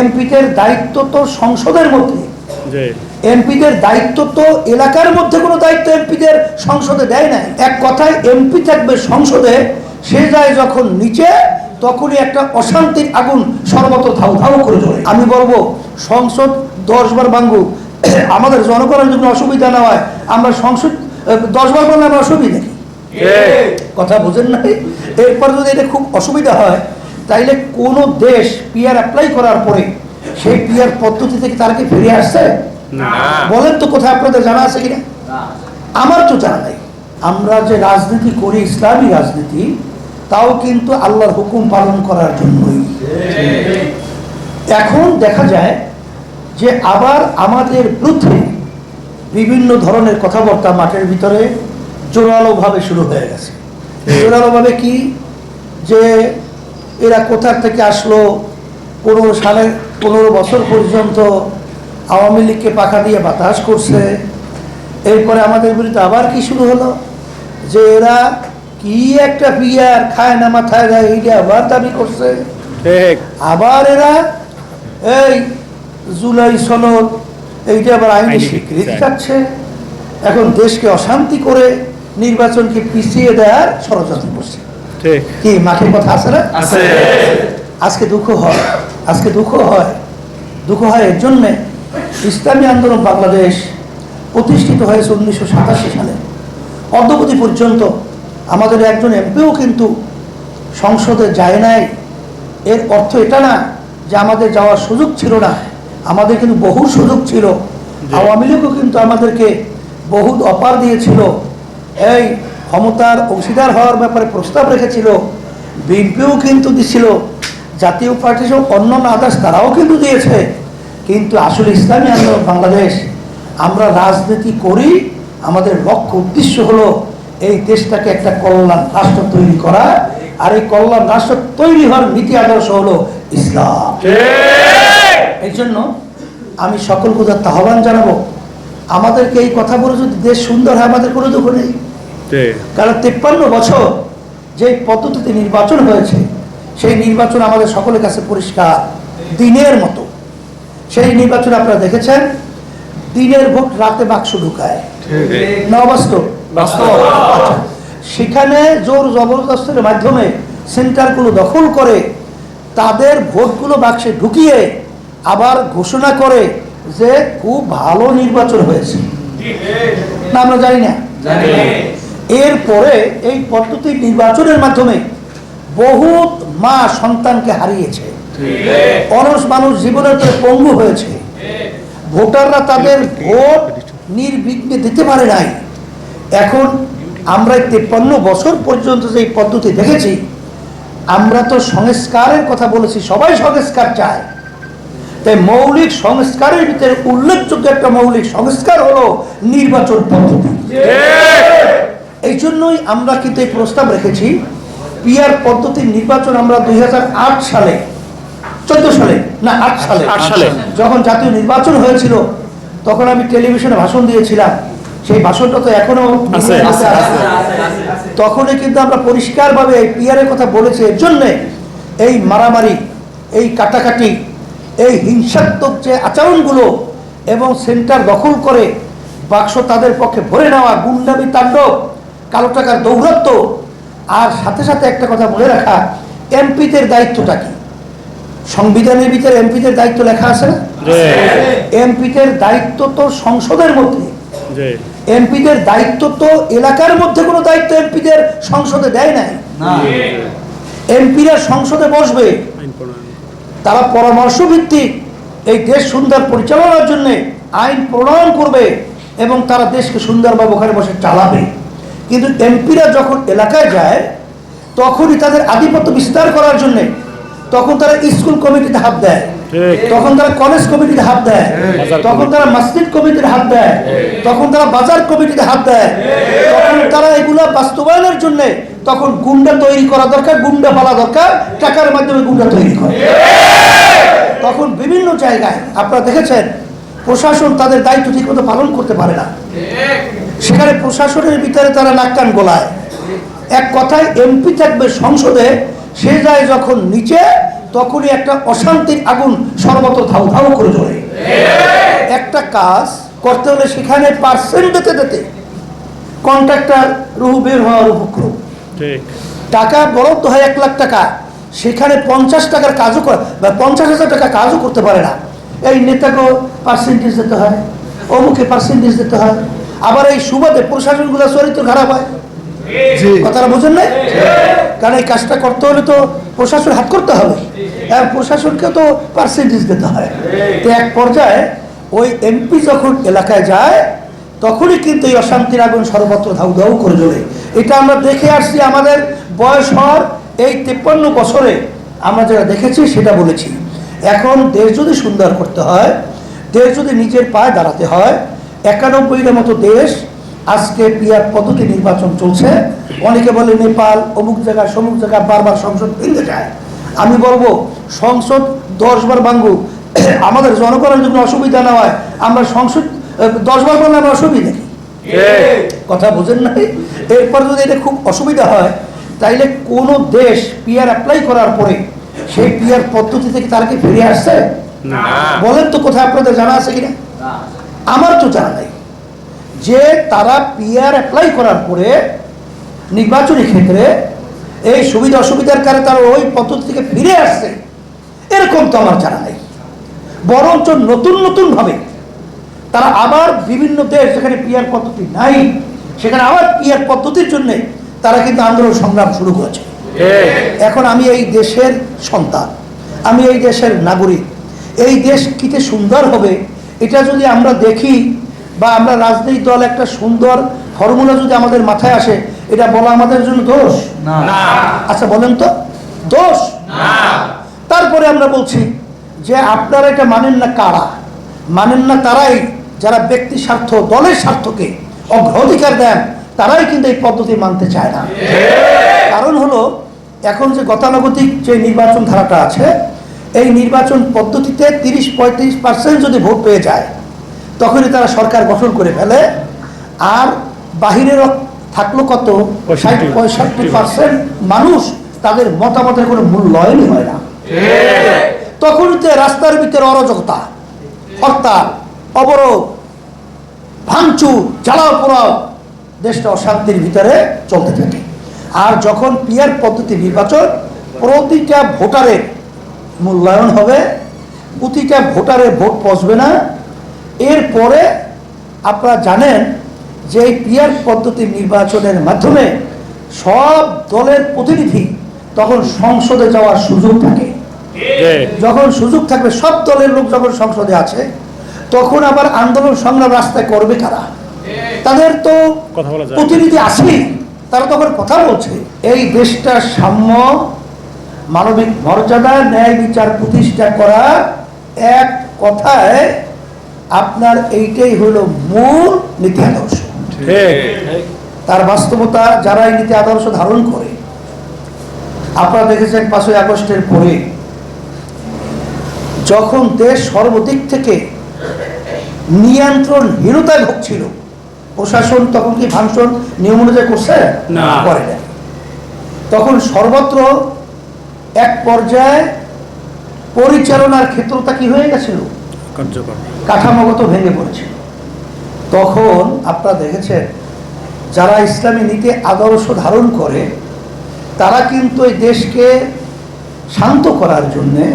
এমপিদের দায়িত্ব তো সংসদের মধ্যে। এমপিদের দায়িত্ব তো এলাকার মধ্যে কোনো দায়িত্ব এমপিদের সংসদে দেয় না এক কথায় এমপি থাকবে সংসদে সে যায় যখন নিচে তখনই একটা অশান্তির আগুন সর্বত ধাউ ধাউ করে জ্বলে। আমি বলব সংসদ দশ বার ভাঙ্গু আমাদের জনগণের জন্য অসুবিধা না হয়। আমরা সংসদ দশ বার বললে আমরা অসুবিধা কথা বোঝেন নাই? এরপর যদি এটা খুব অসুবিধা হয় তাইলে কোনো দেশ পিয়ার অ্যাপ্লাই করার পরে সেই পিয়ার পদ্ধতি থেকে তারা কি ফিরে আসছে? না। বলেন তো কোথায় আপনাদের জানা আছে কিনা? আমার তো জানা নাই। আমরা যে রাজনীতি করি ইসলামী রাজনীতি তাও কিন্তু আল্লাহর হুকুম পালন করার জন্যই। এখন দেখা যায় যে আবার আমাদের বিরুদ্ধে বিভিন্ন ধরনের কথাবার্তা মাঠের ভিতরে জোরালোভাবে শুরু হয়ে গেছে। জোরালোভাবে কি? যে এরা কোথার থেকে আসলো? পনেরো সালের পনেরো বছর পর্যন্ত আওয়ামী লীগকে পাখা দিয়ে বাতাস করছে। এরপরে আমাদের বিরুদ্ধে আবার কি শুরু হলো? যে এরা কি একটা বিয়ার খায় না মাথায় দেয় এইটা আবার দাবি করছে। আবার এরা এই জুলাই সনদ এইটা আবার আইনি স্বীকৃতি। চাচ্ছে। এখন দেশকে অশান্তি করে নির্বাচনকে পিছিয়ে দেওয়ার ষড়যন্ত্র করছে। কি মাঠের কথা আছে না? আজকে দুঃখ হয় আজকে দুঃখ হয়। দুঃখ হয় এর জন্যে ইসলামী আন্দোলন বাংলাদেশ প্রতিষ্ঠিত হয়েছে উনিশশো সাতাশি সালে। অদ্যবধি পর্যন্ত আমাদের একজন এমপিও কিন্তু সংসদে যায় নাই। এর অর্থ এটা না যে আমাদের যাওয়ার সুযোগ ছিল না। আমাদের কিন্তু বহু সুযোগ ছিল। আওয়ামী লীগও কিন্তু আমাদেরকে বহুত অপার দিয়েছিল। এই ক্ষমতার অংশীদার হওয়ার ব্যাপারে প্রস্তাব রেখেছিল বিএনপিও কিন্তু দিছিল জাতীয় পার্টি সহ অন্যান্য আদার্স তারাও কিন্তু দিয়েছে। কিন্তু আসলে ইসলামী আন্দোলন বাংলাদেশ আমরা রাজনীতি করি আমাদের লক্ষ্য উদ্দেশ্য হলো এই দেশটাকে একটা কল্যাণ রাষ্ট্র তৈরি করা আর এই কল্যাণ রাষ্ট্র তৈরি হওয়ার নীতি আদর্শ হলো ইসলাম। এই জন্য আমি সকল কোথাও আহ্বান জানাব আমাদেরকে এই কথা বলে যদি দেশ সুন্দর হয় আমাদের কোনো দুঃখ নেই। কারণ তিপ্পান্ন বছর যে পদ্ধতিতে নির্বাচন হয়েছে সেই নির্বাচন আমাদের সকলের কাছে পরিষ্কার দিনের মতো। সেই নির্বাচন আপনারা দেখেছেন দিনের ভোট রাতে বাক্স ঢুকায়। আচ্ছা, সেখানে জোর জবরদস্তের মাধ্যমে সেন্টারগুলো দখল করে তাদের ভোটগুলো বাক্সে ঢুকিয়ে আবার ঘোষণা করে যে খুব ভালো নির্বাচন হয়েছে। না আমরা জানি না। এরপরে এই পদ্ধতি নির্বাচনের মাধ্যমে বহুত মা সন্তানকে হারিয়েছে। অনস মানুষ জীবনের তো পঙ্গু হয়েছে। ভোটাররা তাদের ভোট নির্বিঘ্নে দিতে পারে নাই। এখন আমরা তেপ্পান্ন বছর পর্যন্ত যে পদ্ধতি দেখেছি, আমরা তো সংস্কারের কথা বলেছি, সবাই সংস্কার চায়। তাই মৌলিক সংস্কারের ভিতরে উল্লেখযোগ্য একটা মৌলিক সংস্কার হলো নির্বাচন পদ্ধতি। এই জন্যই আমরা কিন্তু এই প্রস্তাব রেখেছি পিআর পদ্ধতির নির্বাচন আমরা দুই হাজার আট সালে চোদ্দ সালে না আট সালে আট সালে। যখন জাতীয় নির্বাচন হয়েছিল তখন আমি টেলিভিশনে ভাষণ দিয়েছিলাম সেই ভাষণটা তো এখনও। তখনই কিন্তু আমরা পরিষ্কারভাবে এই পিআরের কথা বলেছি এর জন্যে এই মারামারি এই কাটাকাটি এই হিংসাত্মক যে আচরণগুলো এবং সেন্টার দখল করে বাক্স তাদের পক্ষে ভরে নেওয়া গুন্ডামি তাণ্ডব কালো টাকার দৌরত্ব আর সাথে সাথে একটা কথা বলে রাখা এমপিদের দায়িত্বটা কি? সংবিধানের ভিতরে এমপিদের দায়িত্ব লেখা আছে না? এমপিদের দায়িত্ব তো সংসদের মধ্যে। জি। এমপিদের দায়িত্ব তো এলাকার মধ্যে কোনো দায়িত্ব এমপিদের সংসদে দেয় নাই। এমপিরা সংসদে বসবে। তারা পরামর্শ ভিত্তিক এই দেশ সুন্দর পরিচালনার জন্য আইন প্রণয়ন করবে এবং তারা দেশকে সুন্দরভাবে ওখানে বসে চালাবে। কিন্তু এমপিরা যখন এলাকায় যায় তখনই তাদের আধিপত্য বিস্তার করার জন্য তখন তারা স্কুল কমিটিতে হাত দেয়। তখন তারা কলেজ কমিটিতে হাত দেয়। তখন তারা মসজিদ কমিটির হাত দেয়। তখন তারা বাজার কমিটিতে হাত দেয়। তখন তারা এগুলো বাস্তবায়নের জন্য তখন গুন্ডা তৈরি করা দরকার গুন্ডা পালা দরকার টাকার মাধ্যমে গুন্ডা তৈরি করে। তখন বিভিন্ন জায়গায় আপনারা দেখেছেন প্রশাসন তাদের দায়িত্ব ঠিকমতো পালন করতে পারে না। সেখানে প্রশাসনের ভিতরে তারা নাক্কান গোলায়। এক কথায় এমপি থাকবে সংসদে সে যায় যখন নিচে তখনই একটা অশান্তির আগুন সর্বত্র ধাউ ধাউ করে জ্বলে একটা কাজ করতে হলে সেখানে পার্সেন্ট দিতে দিতে কন্ট্রাক্টর রুহু বের হওয়ার উপক্রম। ঠিক। টাকা বরাদ্দ হয় এক লাখ টাকা সেখানে পঞ্চাশ টাকার কাজও করে বা পঞ্চাশ হাজার টাকা কাজও করতে পারে না। এই নেতাকেও পার্সেন্টেজ দিতে হয় অমুকে পার্সেন্টেজ দিতে হয়। আবার এই সুবাদে প্রশাসনগুলো চরিত্র খারাপ হয়। কথাটা বোঝেন না কারণ এই কাজটা করতে হলে তো প্রশাসন হাত করতে হবে। আর প্রশাসনকে তো পার্সেন্টেজ দিতে হয়। তো এক পর্যায়ে ওই এমপি যখন এলাকায় যায় তখনই কিন্তু এই অশান্তির আগুন সর্বত্র ধাউ ধাউ করে জ্বলে। এটা আমরা দেখে আসছি আমাদের বয়স হওয়ার এই তেপ্পান্ন বছরে। আমরা যেটা দেখেছি সেটা বলেছি। এখন দেশ যদি সুন্দর করতে হয় দেশ যদি নিজের পায়ে দাঁড়াতে হয় একানব্বইয়ের মতো দেশ আজকে পিয়ার পদ্ধতি নির্বাচন চলছে। অনেকে বলে নেপাল অমুক জায়গায় সমুক জায়গায় বারবার সংসদ ভেঙে যায় আমি বলব সংসদ দশবার ভাঙ্গু আমাদের জনগণের জন্য অসুবিধা না হয়। আমরা সংসদ দশবার বললে আমরা অসুবিধা কথা বোঝেন নাই? এরপর যদি এটা খুব অসুবিধা হয় তাইলে কোন দেশ পিয়ার অ্যাপ্লাই করার পরে সেই পিয়ার পদ্ধতি থেকে তারা কি ফিরে আসছে? বলেন তো কোথায় আপনাদের জানা আছে কিনা? আমার তো জানা নাই। যে তারা পিআর অ্যাপ্লাই করার পরে নির্বাচনী ক্ষেত্রে এই সুবিধা অসুবিধার কারণে তারা ওই পদ্ধতি থেকে ফিরে আসছে, এরকম তো আমার জানা নাই। বরঞ্চ নতুন নতুনভাবে তারা আবার বিভিন্ন দেশ যেখানে পিআর পদ্ধতি নাই, সেখানে আবার পিআর পদ্ধতির জন্য তারা কিন্তু আন্দোলন সংগ্রাম শুরু করেছে। এখন আমি এই দেশের সন্তান, আমি এই দেশের নাগরিক, এই দেশ কিতে সুন্দর হবে এটা যদি আমরা দেখি বা আমরা রাজনৈতিক দল একটা সুন্দর ফর্মুলা যদি আমাদের মাথায় আসে এটা বলা আমাদের জন্য দোষ? না। আচ্ছা বলেন তো। দোষ? তারপরে আমরা বলছি যে আপনারা এটা মানেন না কারা? মানেন না তারাই যারা ব্যক্তি স্বার্থ দলের স্বার্থকে অগ্রাধিকার দেন তারাই কিন্তু এই পদ্ধতি মানতে চায় না। কারণ হলো এখন যে গতানুগতিক যে নির্বাচন ধারাটা আছে এই নির্বাচন পদ্ধতিতে তিরিশ পঁয়ত্রিশ পার্সেন্ট যদি ভোট পেয়ে যায় তখনই তারা সরকার গঠন করে ফেলে। আর বাহিরের থাকল কত? ষাট পঁয়ষট্টি পার্সেন্ট মানুষ তাদের মতামতের কোনো মূল্যায়নই হয় না। তখনই তো রাস্তার ভিতরে অরাজকতা হরতাল অবরোধ ভাঙচুর জ্বালাও পোড়াও দেশটা অশান্তির ভিতরে চলতে থাকে। আর যখন পিয়ার পদ্ধতি নির্বাচন প্রতিটা ভোটারের মূল্যায়ন হবে। প্রতিটা ভোটারের ভোট পচবে না। এরপরে আপনারা জানেন যে এই পিয়ার পদ্ধতির নির্বাচনের মাধ্যমে সব দলের প্রতিনিধি তখন সংসদে যাওয়ার সুযোগ থাকে। যখন সুযোগ থাকবে সব দলের লোক যখন সংসদে আছে তখন আবার আন্দোলন সংগ্রাম রাস্তায় করবে কারা? তাদের তো প্রতিনিধি আসেই তারা তখন কথা বলছে। এই দেশটা সাম্য মানবিক মর্যাদা ন্যায় বিচার প্রতিষ্ঠা করা এক কথায় আপনার এইটাই হলো মূল নীতি আদর্শ। তার বাস্তবতা যারা এই নীতি আদর্শ ধারণ করে আপনারা দেখেছেন পাঁচই আগস্টের পরে যখন দেশ সর্বদিক থেকে নিয়ন্ত্রণহীনতায় ভুগছিল প্রশাসন তখন কি ফাংশন নিয়ম অনুযায়ী করছে? না। করে না তখন সর্বত্র এক পর্যায়ে পরিচালনার ক্ষেত্রটা কি হয়ে গেছিল? কাঠামোগত ভেঙে পড়েছিল। তখন আপনারা দেখেছেন যারা ইসলামী নীতি আদর্শ ধারণ করে তারা কিন্তু এই দেশকে শান্ত করার জন্যে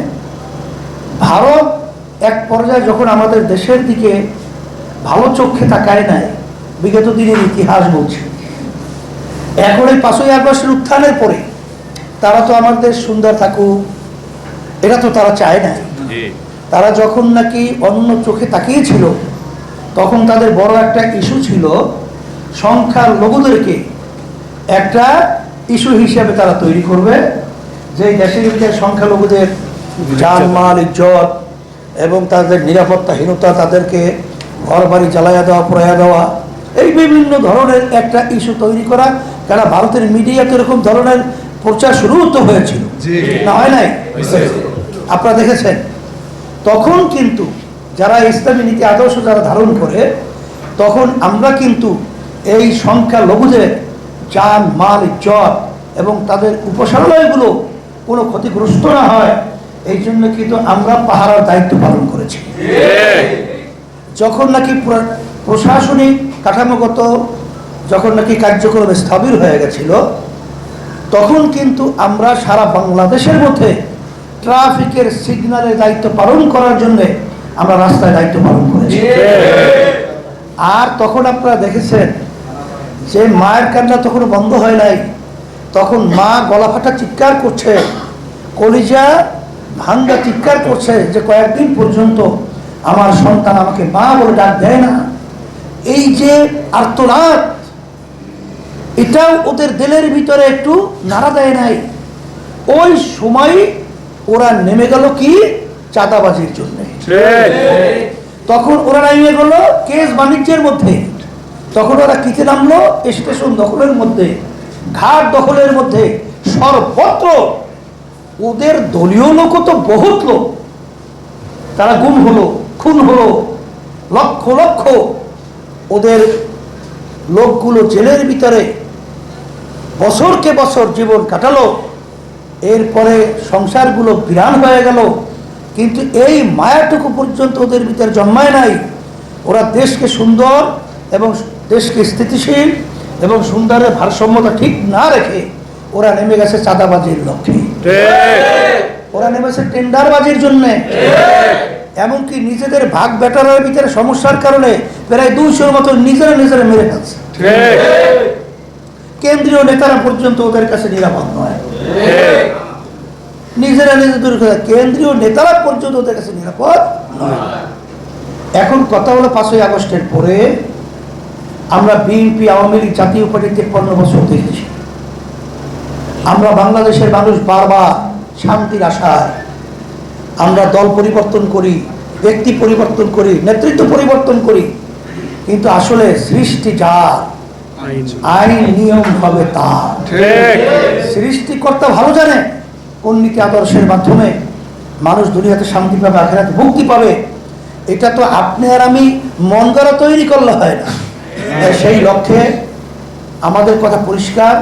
ভারত এক পর্যায়ে যখন আমাদের দেশের দিকে ভালো চোখে তাকায় নাই বিগত দিনের ইতিহাস বলছে। এখন এই পাঁচই আগস্টের উত্থানের পরে তারা তো আমাদের সুন্দর থাকুক এটা তো তারা চায় না। তারা যখন নাকি অন্য চোখে তাকিয়েছিল তখন তাদের বড় একটা ইস্যু ছিল সংখ্যার লঘুদেরকে একটা ইস্যু হিসেবে তারা তৈরি করবে যে দেশের ভিতরে সংখ্যালঘুদের জানমাল ইজ্জত। এবং তাদের নিরাপত্তাহীনতা তাদেরকে ঘর বাড়ি জ্বালাইয়া দেওয়া পড়াইয়া দেওয়া এই বিভিন্ন ধরনের একটা ইস্যু তৈরি করা। কেন ভারতের মিডিয়াতে এরকম ধরনের প্রচার শুরু তো হয়েছিল। না হয় নাই? আপনারা দেখেছেন? তখন কিন্তু যারা ইসলামী নীতি আদর্শ যারা ধারণ করে তখন আমরা কিন্তু এই সংখ্যা লঘুদের যান মাল ইজ্জত এবং তাদের উপাসনালয়গুলো কোনো ক্ষতিগ্রস্ত না হয়। এই জন্য কিন্তু আমরা পাহারার দায়িত্ব পালন করেছি। যখন নাকি প্রশাসনিক কাঠামোগত যখন নাকি কার্যক্রম স্থবির হয়ে গেছিল তখন কিন্তু আমরা সারা বাংলাদেশের মধ্যে ট্রাফিকের সিগন্যালের দায়িত্ব পালন করার জন্য আমরা রাস্তায় দায়িত্ব পালন করেছি। আর তখন আপনারা দেখেছেন যে মায়ের কান্না তখন বন্ধ হয় নাই। তখন মা গলা ফাটা চিৎকার করছে, কলিজা ভাঙ্গা চিৎকার করছে যে কয়েকদিন পর্যন্ত আমার সন্তান আমাকে মা বলে ডাক দেয় না। এই যে আর্তনাদ এটাও ওদের দিলের ভিতরে একটু নাড়া দেয় নাই। ওই সময় ওরা নেমে গেল কি? চাঁদাবাজির জন্যে। তখন ওরা নামিয়ে গেল কেস বাণিজ্যের মধ্যে। তখন ওরা কিতে নামলো? স্টেশন দখলের মধ্যে ঘাট দখলের মধ্যে। সর্বত্র ওদের দলীয় লোক তো বহুত লোক। তারা গুম হলো খুন হলো লক্ষ লক্ষ ওদের লোকগুলো জেলের ভিতরে বছরকে বছর জীবন কাটালো এরপরে সংসারগুলো বিরান হয়ে গেল কিন্তু এই মায়াটুকু পর্যন্ত ওদের ভিতরে জন্মায় নাই। ওরা দেশকে সুন্দর এবং দেশকে স্থিতিশীল এবং সুন্দরের ভারসাম্যতা ঠিক না রেখে ওরা নেমে গেছে চাঁদাবাজির লক্ষ্যে। ওরা নেমেছে টেন্ডারবাজির জন্যে। এমনকি নিজেদের ভাগ বেটারের ভিতরে সমস্যার কারণে প্রায় দুইশোর মতো নিজেরা নিজেরা মেরে ফেলছে। কেন্দ্রীয় নেতারা পর্যন্ত ওদের কাছে নিরাপদ নয়। নিজেরা নিজেদের কেন্দ্রীয় নেতারা পর্যন্ত ওদের কাছে নিরাপদ নয়। এখন কথা হলো পাঁচই আগস্টের পরে আমরা বিএনপি, আওয়ামী লীগ, জাতীয় পার্টি তেপ্পান্ন বছর দেখেছি। আমরা বাংলাদেশের মানুষ বারবার শান্তির আশায় আমরা দল পরিবর্তন করি, ব্যক্তি পরিবর্তন করি, নেতৃত্ব পরিবর্তন করি। কিন্তু আসলে সৃষ্টি যা আইন নিয়ম হবে তার সৃষ্টিকর্তা ভালো জানে কোন নীতি আদর্শের মাধ্যমে মানুষ দুনিয়াতে শান্তি পাবে আখেরাতে মুক্তি পাবে। এটা তো আপনি আর আমি মন করা তৈরি করলে হয় না। সেই লক্ষ্যে আমাদের কথা পরিষ্কার।